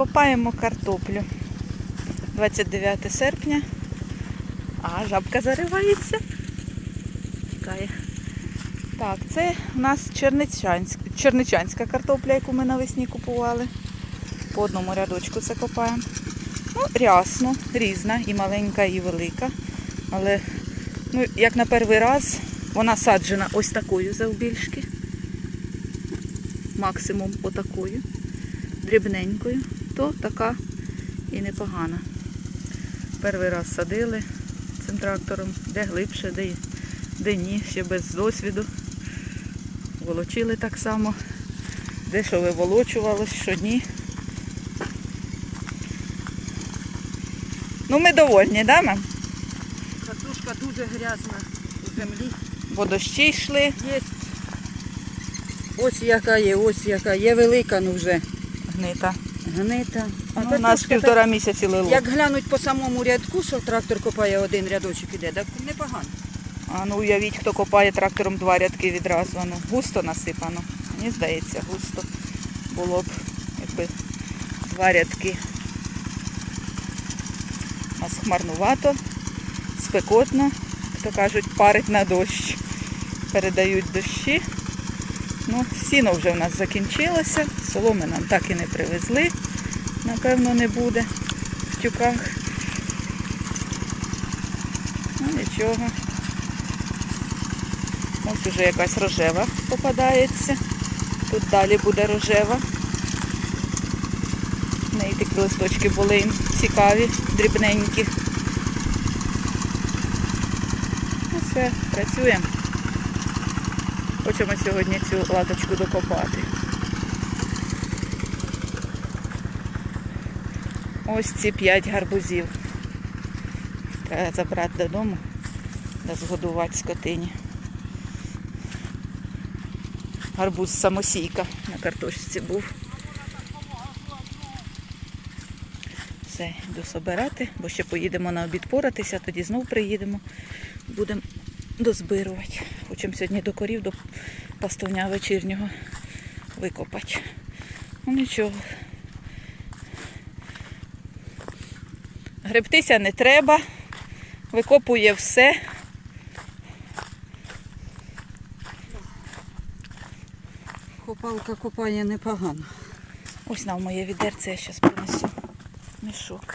Копаємо картоплю. 29 серпня. А жабка заривається. Тікає. Так, це у нас черничанська, черничанська картопля, яку ми навесні купували. По одному рядочку це копаємо. Ну, рясно, різна, і маленька, і велика. Але, ну, як на перший раз, вона саджена ось такою завбільшки. Максимум отакою, дрібненькою, то така і непогана. Перший раз садили цим трактором, де глибше, де, де ні, ще без досвіду. Волочили так само, де що виволочувалось, що ні. Ну ми довольні, да, мам? Картошка дуже грязна у землі. Бо дощі йшли. Є. Ось яка є, ось яка є велика, ну вже Гнита. Гнита. А Ну, у нас півтора місяці лило. Як глянуть по самому рядку, що трактор копає один рядочок іде, так непогано. А ну уявіть, хто копає трактором два рядки відразу. Ну, густо насипано. Мені здається, густо було б, якби два рядки. У нас хмарнувато, спекотно, як то кажуть, парить на дощ. Передають дощі. Ну, сіно вже в нас закінчилося, соломи нам так і не привезли. Напевно, не буде в тюках. Ну нічого. Ось уже якась рожева попадається. Тут далі буде рожева. В неї такі листочки були цікаві, дрібненькі. Ну все, працюємо. Хочемо сьогодні цю латочку докопати. Ось ці п'ять гарбузів. Треба забрати додому та згодувати скотині. Гарбуз самосійка на картошці був. Все, йду собирати, бо ще поїдемо на обід поратися, тоді знов приїдемо. Будемо дозбирувати. Хочемо сьогодні до корів, до пастовня вечірнього викопати. Ну нічого. Гребтися не треба, викопує все. Копалка копає непогано. Ось на моє відерце я зараз принесу мішок.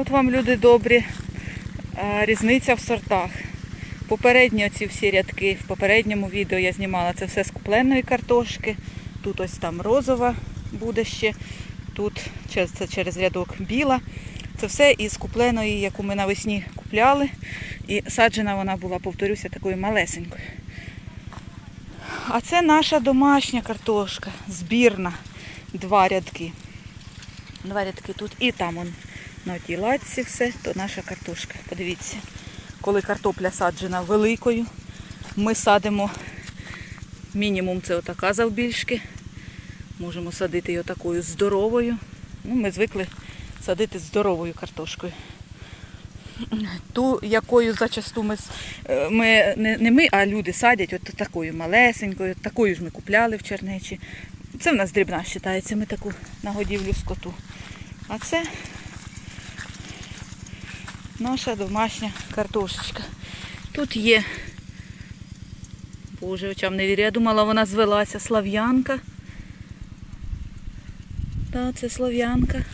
От вам, люди добрі, різниця в сортах. Попередні ці всі рядки, в попередньому відео я знімала це все з купленої картошки. Тут ось там розова буде ще, тут це через рядок біла. Це все із купленої, яку ми навесні купляли. І саджена вона була, повторюся, такою малесенькою. А це наша домашня картошка, збірна. Два рядки. Два рядки тут і там он на тій латці все, то наша картошка. Подивіться, коли картопля саджена великою, ми садимо мінімум це отака завбільшки. Можемо садити її такою здоровою. Ну, ми звикли садити здоровою картошкою. Ту, якою зачасту ми, е, ми не, не ми, а люди садять от такою малесенькою, такою ж ми купляли в Чернечі. Це в нас дрібна вважається, ми таку на годівлю скоту. А це наша домашня картошечка. Тут є, боже, очам не вірю, я думала, вона звелася слав'янка. Так, це слав'янка.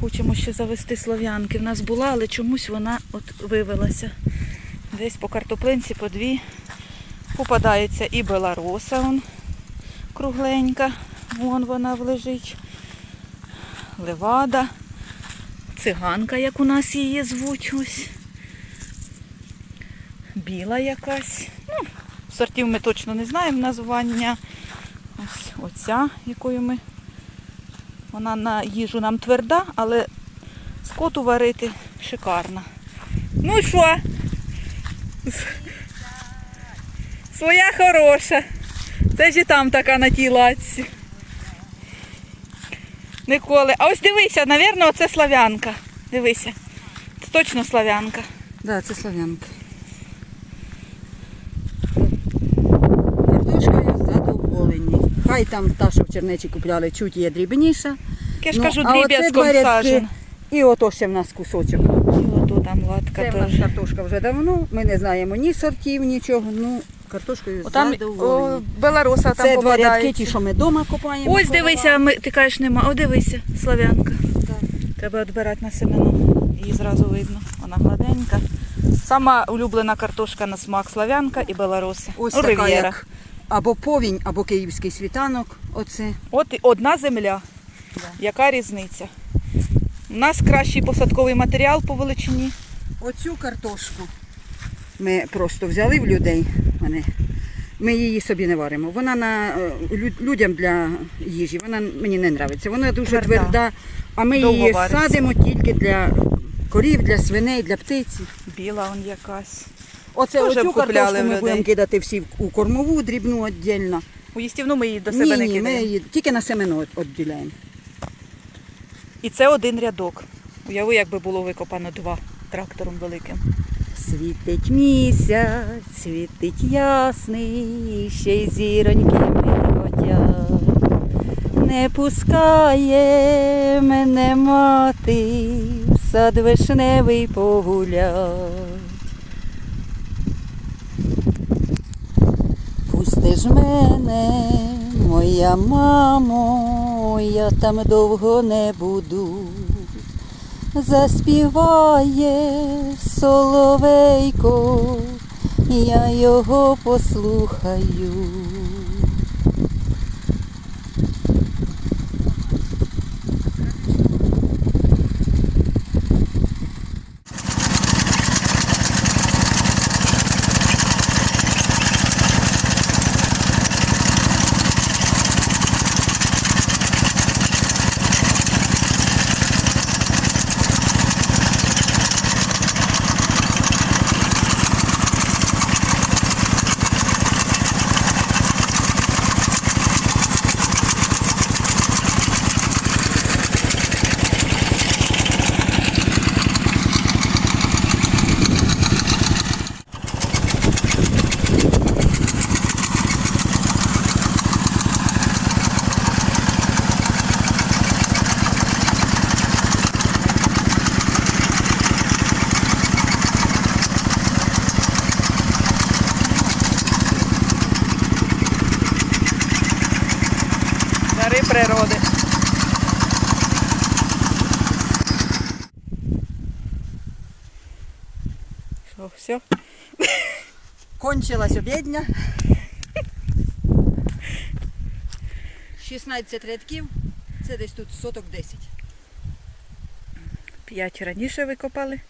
Хочемо ще завести слав'янки. В нас була, але чомусь вона от вивелася. Десь по картоплинці по дві, Попадається і белароса, он, кругленька, вон вона лежить. Левада, циганка, як у нас її звуть ось. Біла якась. Ну, сортів ми точно не знаємо названня. Ось оця, якою ми. Вона на їжу нам тверда, але скоту варити шикарна. Ну що? Своя хороша. Це ж і там така на тій латці. Ніколи. А ось дивися, навірно, оце слав'янка. Дивися. Це точно слав'янка. Да, це слав'янка. Картошкою задоволені. Хай там та, що в чернечі купляли, чуть є дрібніша. Я ж Ну, кажу, дріб'язком два сажен. І ото ще в нас кусочок. І ото там латка Це в нас картошка вже давно. Ми не знаємо ні сортів, нічого. Ну, картошкою Отам о, белароса там Це два рядки, ті, що ми вдома копаємо. Ось дивися, ми, ти кажеш нема. О, дивися, слав'янка. Так. Треба відбирати на семену. Її зразу видно. Вона гладенька. Сама улюблена картошка на смак слав'янка і белароса. Ось ну, така, рив'єра. як або повінь, або київський світанок. Оце. От і одна земля. Да. Яка різниця? У нас кращий посадковий матеріал по величині. Оцю картошку ми просто взяли в людей. Вони. Ми її собі не варимо. Вона на е, людям для їжі. Вона мені не подобається. Вона дуже Тверда. тверда, а ми Довго її вариться. садимо тільки для корів, для свиней, для птиці. Біла он якась. Оце Тоже оцю купляли картошку ми людей. будемо кидати всі у кормову дрібну віддільно. У їстівну ми її до себе Ні, не ні, ми кидаємо. її тільки на семено відділяємо. І це один рядок. Уяви, якби було викопано два трактором великим. Світить місяць, світить ясний, ще й зіроньки миготять. Не пускає мене мати, в сад вишневий погулять. Пусти ж мене, моя мамо, я там довго не буду заспіває соловейко, я його послухаю. Що, все? Кончилась обідня. 16 рядків, це десь тут соток 10. П'ять раніше викопали.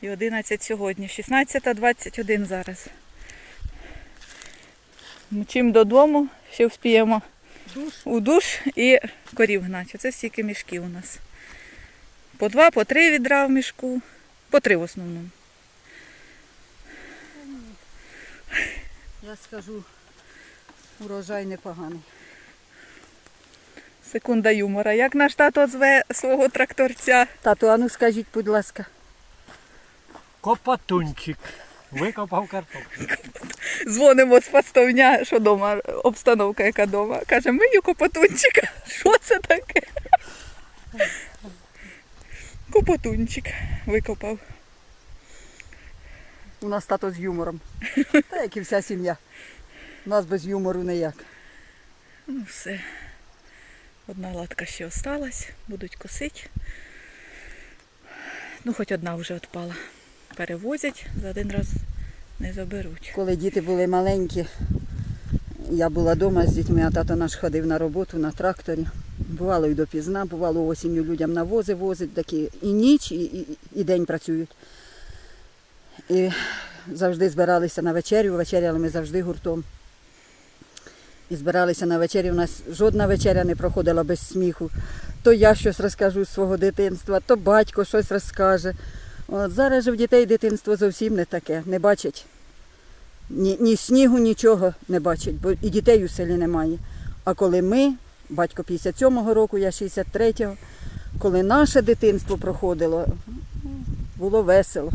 І 11 сьогодні. 16 21 зараз. Мчим додому, ще вспіємо Душ. у душ і корів гнати. Це стільки мішків у нас. По два, по три відра в мішку. По три в основному. Я скажу, урожай непоганий. Секунда юмора. Як наш тато зве свого тракторця? Тату, а ну скажіть, будь ласка. Копатунчик. Викопав картоплю. Дзвонимо з пастовня, що дома, обстановка яка дома. Каже, мию копотунчика. Що це таке? Копотунчик викопав. У нас тато з юмором. Та як і вся сім'я. У нас без юмору ніяк. Ну все. Одна латка ще осталась, будуть косити. Ну, хоч одна вже відпала. Перевозять за один раз Не заберуть. Коли діти були маленькі, я була вдома з дітьми, а тато наш ходив на роботу на тракторі. Бувало і допізна, бувало осінню людям навози возить, такі і ніч, і, і, і день працюють. І завжди збиралися на вечерю, вечеряли ми завжди гуртом. І збиралися на вечері. У нас жодна вечеря не проходила без сміху. То я щось розкажу з свого дитинства, то батько щось розкаже. От зараз же в дітей дитинство зовсім не таке, не бачать. Ні, ні снігу, нічого не бачать, бо і дітей у селі немає. А коли ми, батько 57-го року, я 63-го, коли наше дитинство проходило, було весело.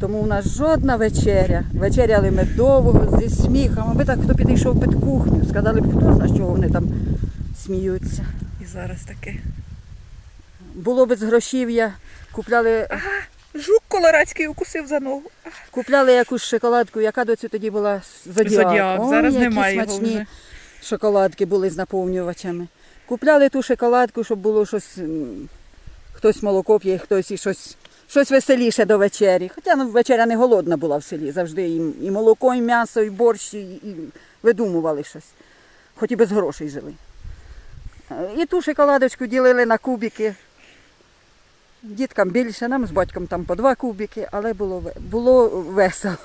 Тому у нас жодна вечеря. Вечеряли ми довго, зі сміхом. Аби так хто підійшов під кухню, сказали б, хто знає, чого вони там сміються. І зараз таке. Було без грошів'я, купляли, Жук колорадський укусив за ногу. купляли якусь шоколадку, яка доцю тоді була зодіак. Зодіак. Ой, Зараз немає його смачні вже. Шоколадки були з наповнювачами. Купляли ту шоколадку, щоб було щось, хтось молоко п'є, хтось і щось, щось веселіше до вечері. Хоча ну, вечеря не голодна була в селі. Завжди і, і молоко, і м'ясо, і борщ, і, і видумували щось. Хоч і без грошей жили. Е, І ту шоколадочку ділили на кубики. Діткам більше, нам з батьком там по два кубики, але було, було весело.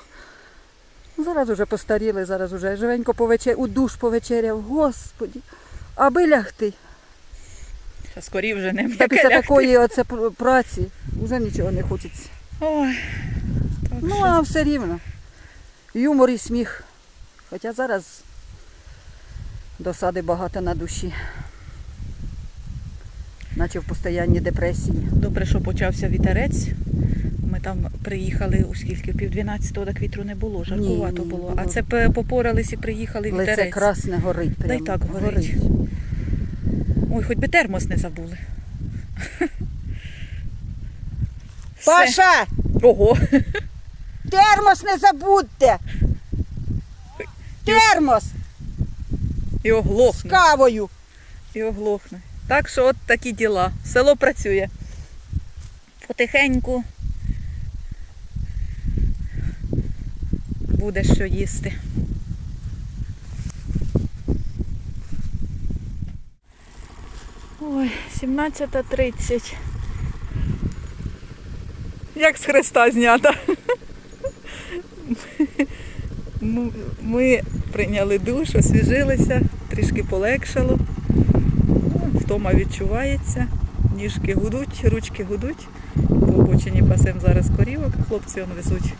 Зараз уже постаріли, зараз уже живенько повечер... у душ повечеряв, господі. Аби лягти. Та скорі вже не Та після такої оце праці вже нічого не хочеться. Ой. Так Ну, що а все рівно. Юмор і сміх. Хоча зараз досади багато на душі. Наче в постоянній депресії. Добре, що почався вітерець. Ми там приїхали у скільки, пів 12 так вітру не було, жаркувато було. було. А це попорались і приїхали Лице вітерець. красне горить. Та й так горить. Ой, хоч би термос не забули. Все. Паша! Ого! Термос не забудьте! Термос І з кавою. І оглохне. Так що от такі діла. Село працює. Потихеньку буде що їсти. Ой, 17.30. Як з хреста знята. Ми прийняли душ, освіжилися, трішки полегшало. Втома відчувається, ніжки гудуть, ручки гудуть. По обочині пасем зараз корівок. Хлопці он везуть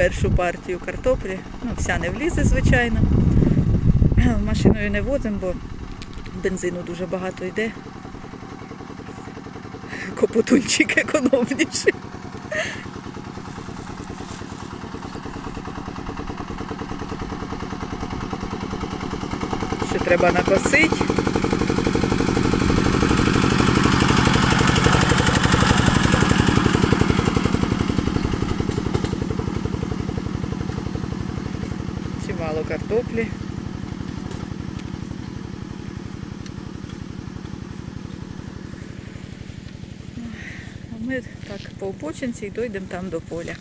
першу партію картоплі. Ну, вся не влізе, звичайно. Машиною не возимо, бо бензину дуже багато йде. Копотунчик економніший. Ще треба накосити. Чимало картоплі. Ми так по обочинці і дійдемо там до поля.